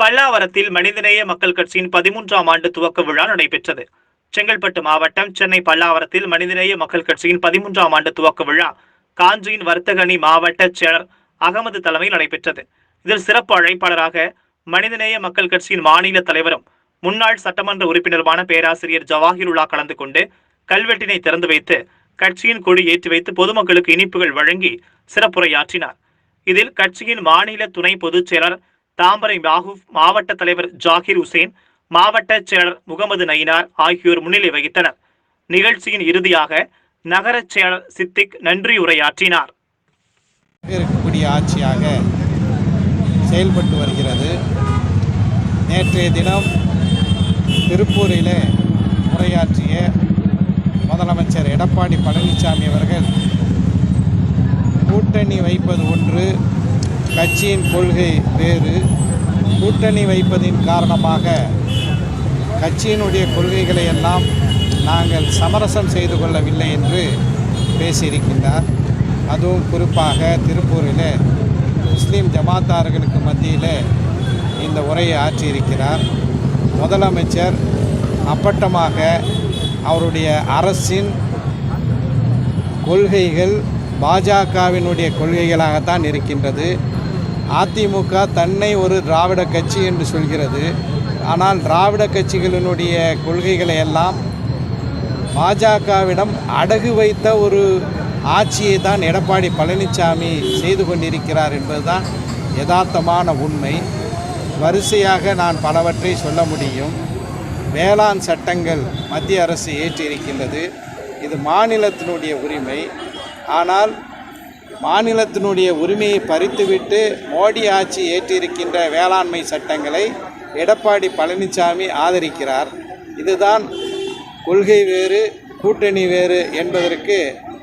பல்லாவரத்தில் மனிதநேய மக்கள் கட்சியின் பதிமூன்றாம் ஆண்டு துவக்க விழா நடைபெற்றது. செங்கல்பட்டு மாவட்டம் சென்னை பல்லாவரத்தில் மனிதநேய மக்கள் கட்சியின் பதிமூன்றாம் ஆண்டு துவக்க விழா காஞ்சியின் வர்த்தகணி மாவட்ட செயலர் அகமது தலைமையில் நடைபெற்றது. இதில் சிறப்பு அழைப்பாளராக மனிதநேய மக்கள் கட்சியின் மாநில தலைவரும் முன்னாள் சட்டமன்ற உறுப்பினருமான பேராசிரியர் ஜவாஹிருல்லா கலந்து கொண்டு கல்வெட்டினை திறந்து வைத்து கட்சியின் கொடி ஏற்றி வைத்து பொதுமக்களுக்கு இனிப்புகள் வழங்கி சிறப்புரையாற்றினார். இதில் கட்சியின் மாநில துணை பொதுச் செயலர் தாம்பரை யாகூப் மாவட்ட தலைவர் ஜாகிர் உசேன் மாவட்ட செயலர் முகமது நயினார் ஆகியோர் முன்னிலை வகித்தனர். நிகழ்ச்சியின் இறுதியாக நகரச் செயலர் சித்திக் நன்றி உரையாற்றினார். இருக்கக்கூடிய ஆட்சியாக செயல்பட்டு வருகிறது. நேற்றைய தினம் திருப்பூரில் உரையாற்றிய முதலமைச்சர் எடப்பாடி பழனிசாமி அவர்கள் கூட்டணி வைப்பது ஒன்று கட்சியின் கொள்கை வேறு. கூட்டணி வைப்பதின் காரணமாக கட்சியினுடைய கொள்கைகளை எல்லாம் நாங்கள் சமரசம் செய்து கொள்ளவில்லை என்று பேசியிருக்கின்றார். அதுவும் குறிப்பாக திருப்பூரில் முஸ்லீம் ஜமாத்தார்களுக்கு மத்தியில் இந்த உரையை ஆற்றியிருக்கிறார். முதலமைச்சர் அப்பட்டமாக அவருடைய அரசின் கொள்கைகள் பாஜகவினுடைய கொள்கைகளாகத்தான் இருக்கின்றது. அதிமுக தன்னை ஒரு திராவிட கட்சி என்று சொல்கிறது. ஆனால் திராவிட கட்சிகளினுடைய கொள்கைகளை எல்லாம் பாஜகவிடம் அடகு வைத்த ஒரு ஆட்சியை தான் எடப்பாடி பழனிசாமி செய்து கொண்டிருக்கிறார் என்பதுதான் யதார்த்தமான உண்மை. வரிசையாக நான் பலவற்றை சொல்ல முடியும். வேளாண் சட்டங்கள் மத்திய அரசு ஏற்றிருக்கின்றது. இது மாநிலத்தினுடைய உரிமை. ஆனால் மாநிலத்தினுடைய உரிமையை பறித்துவிட்டு மோடி ஆட்சி ஏற்றிருக்கின்ற வேளாண்மை சட்டங்களை எடப்பாடி பழனிசாமி ஆதரிக்கிறார். இதுதான் கொள்கை வேறு கூட்டணி வேறு என்பதற்கு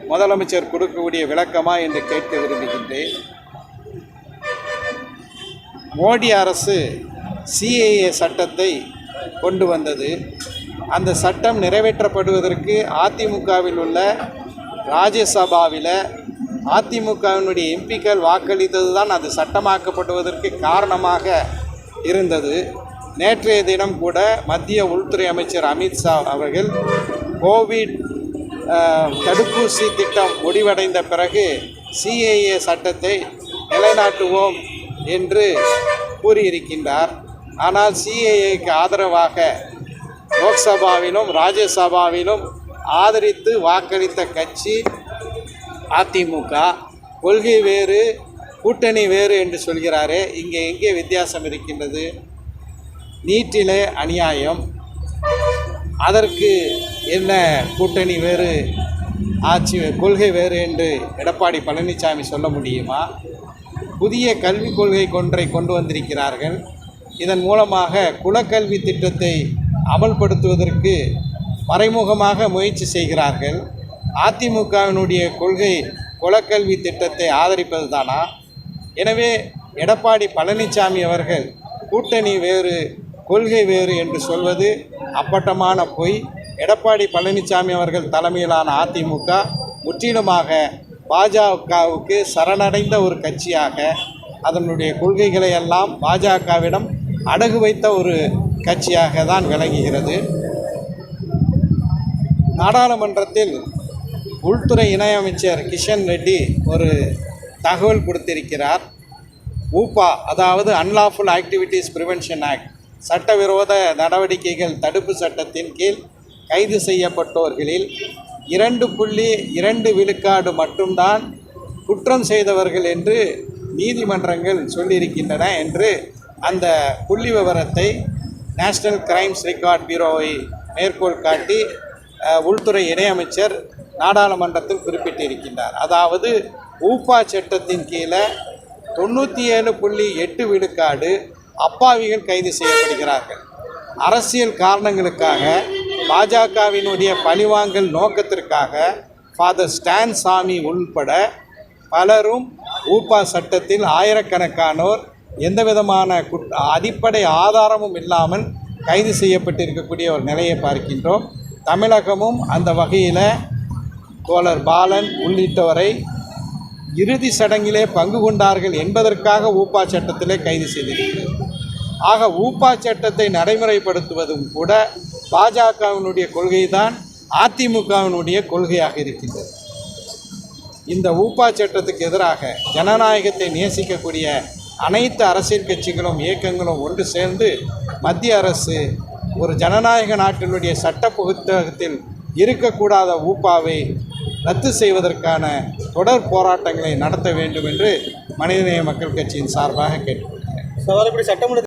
முதலமைச்சர் கொடுக்கக்கூடிய விளக்கமா என்று கேட்க விரும்புகின்றேன். மோடி அரசு சிஏஏ சட்டத்தை கொண்டு வந்தது. அந்த சட்டம் நிறைவேற்றப்படுவதற்கு அதிமுகவில் உள்ள ராஜ்யசபாவில் அதிமுகவினுடைய எம்பிக்கள் வாக்களித்தது தான் அது சட்டமாக்கப்படுவதற்கு காரணமாக இருந்தது. நேற்றைய தினம் கூட மத்திய உள்துறை அமைச்சர் அமித்ஷா அவர்கள் கோவிட் தடுப்பூசி திட்டம் முடிவடைந்த பிறகு சிஏஏ சட்டத்தை நிலைநாட்டுவோம் என்று கூறியிருக்கின்றார். ஆனால் சிஏஏக்கு ஆதரவாக லோக்சபாவிலும் ராஜ்யசபாவிலும் ஆதரித்து வாக்களித்த கட்சி அதிமுக கொள்கை வேறு கூட்டணி வேறு என்று சொல்கிறாரே இங்கே எங்கே வித்தியாசம் இருக்கின்றது? நீட்டிலே அநியாயம். அதற்கு என்ன கூட்டணி வேறு ஆட்சி கொள்கை வேறு என்று எடப்பாடி பழனிசாமி சொல்ல முடியுமா? புதிய கல்விக் கொள்கை கொன்றை கொண்டு வந்திருக்கிறார்கள். இதன் மூலமாக குலக்கல்வி திட்டத்தை அமல்படுத்துவதற்கு மறைமுகமாக முயற்சி செய்கிறார்கள். அதிமுகவினுடைய கொள்கை குலக்கல்வி திட்டத்தை ஆதரிப்பது தானா எனவே எடப்பாடி பழனிசாமி அவர்கள் கூட்டணி வேறு கொள்கை வேறு என்று சொல்வது அப்பட்டமான பொய். எடப்பாடி பழனிசாமி அவர்கள் தலைமையிலான அதிமுக முற்றிலுமாக பாஜகவுக்கு சரணடைந்த ஒரு கட்சியாக அதனுடைய கொள்கைகளை எல்லாம் பாஜகவிடம் அடகு வைத்த ஒரு கட்சியாக தான் விளங்குகிறது. நாடாளுமன்றத்தில் உள்துறை இணையமைச்சர் கிஷன் ரெட்டி ஒரு தகவல் கொடுத்திருக்கிறார். ஊப்பா அதாவது அன்லாஃபுல் ஆக்டிவிட்டீஸ் ப்ரிவென்ஷன் ஆக்ட் சட்டவிரோத நடவடிக்கைகள் தடுப்பு சட்டத்தின் கீழ் கைது செய்யப்பட்டோர்களில் இரண்டு புள்ளி இரண்டு விழுக்காடு மட்டும்தான் குற்றம் செய்தவர்கள் என்று நீதிமன்றங்கள் சொல்லியிருக்கின்றன என்று அந்த புள்ளி விவரத்தை நேஷ்னல் கிரைம்ஸ் ரெக்கார்ட் பியூரோவை மேற்கோள் காட்டி உள்துறை இணையமைச்சர் நாடாளுமன்றத்தில் குறிப்பிட்டிருக்கின்றார். அதாவது ஊப்பா சட்டத்தின் கீழே தொண்ணூற்றி ஏழு புள்ளி எட்டு விழுக்காடு அப்பாவிகள் கைது செய்யப்படுகிறார்கள். அரசியல் காரணங்களுக்காக பாஜகவினுடைய பழிவாங்கல் நோக்கத்திற்காக ஃபாதர் ஸ்டான் சாமி உள்பட பலரும் ஊப்பா சட்டத்தில் ஆயிரக்கணக்கானோர் எந்த விதமான குட் அடிப்படை ஆதாரமும் இல்லாமல் கைது செய்யப்பட்டிருக்கக்கூடிய ஒரு நிலையை பார்க்கின்றோம். தமிழகமும் அந்த வகையில் தோழர் பாலன் உள்ளிட்டவரை இறுதி சடங்கிலே பங்கு கொண்டார்கள் என்பதற்காக ஊப்பா சட்டத்திலே கைது செய்திருக்கிறது ஆக ஊப்பா சட்டத்தை நடைமுறைப்படுத்துவதும் கூட பாஜகவினுடைய கொள்கைதான் அதிமுகவினுடைய கொள்கையாக இருக்கின்றது. இந்த ஊப்பா சட்டத்துக்கு எதிராக ஜனநாயகத்தை நேசிக்கக்கூடிய அனைத்து அரசியல் கட்சிகளும் இயக்கங்களும் ஒன்று சேர்ந்து மத்திய அரசு ஒரு ஜனநாயக நாட்டினுடைய சட்ட புத்தகத்தில் இருக்கக்கூடாத ஊப்பாவை ரத்து செய்வதற்கான தொடர் போராட்டங்களை நடத்த வேண்டும் என்று மனிதநேய மக்கள் கட்சியின் சார்பாக கேட்டுக்கொள்கிறேன். சட்டமன்ற